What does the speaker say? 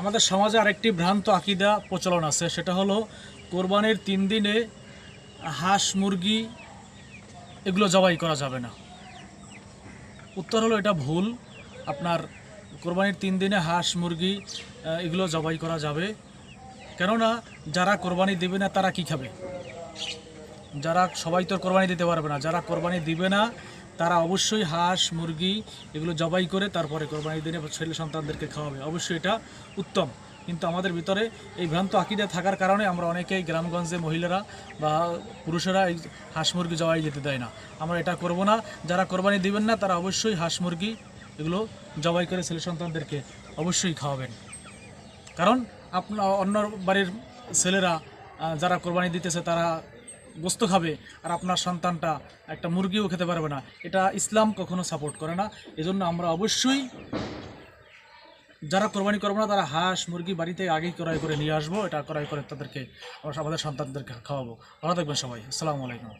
আমাদের সমাজে আরেকটি ভ্রান্ত আকিদা প্রচলন আছে, সেটা হলো কোরবানির তিন দিনে হাঁস, মুরগি এগুলো জবাই করা যাবে না। উত্তর হলো এটা ভুল। আপনার কোরবানির তিন দিনে হাঁস, মুরগি এগুলো জবাই করা যাবে। কেননা যারা কোরবানি দেবে না, তারা কি খাবে? যারা, সবাই তো কোরবানি দিতে পারবে না। যারা কোরবানি দিবে না তারা অবশ্যই হাঁস, মুরগি এগুলো জবাই করে তারপরে কোরবানি দিনে ছেলে সন্তানদেরকে খাওয়াবে। অবশ্যই এটা উত্তম। কিন্তু আমাদের ভিতরে এই ভ্রান্ত আকিদা থাকার কারণে আমরা অনেকেই গ্রামগঞ্জে মহিলারা বা পুরুষেরা এই হাঁস, মুরগি জবাই যেতে দেয় না। আমরা এটা করব না। যারা কোরবানি দিবেন না, তারা অবশ্যই হাঁস, মুরগি এগুলো জবাই করে ছেলে সন্তানদেরকে অবশ্যই খাওয়াবেন। কারণ আপনার অন্য বাড়ির ছেলেরা যারা কোরবানি দিতেছে, তারা গোস্ত খাবে আর আপনার সন্তানটা একটা মুরগিও খেতে পারবে না। এটা ইসলাম কখনো সাপোর্ট করে না। এজন্য আমরা অবশ্যই যারা কোরবানি করব না, তারা হাঁস, মুরগি বাড়িতে আগেই ক্রয় করে নিয়ে আসব। এটা ক্রয় করে তাদেরকে, আমাদের সন্তানদেরকে খাওয়াবো। ভালো থাকবেন সবাই। আসসালামু আলাইকুম।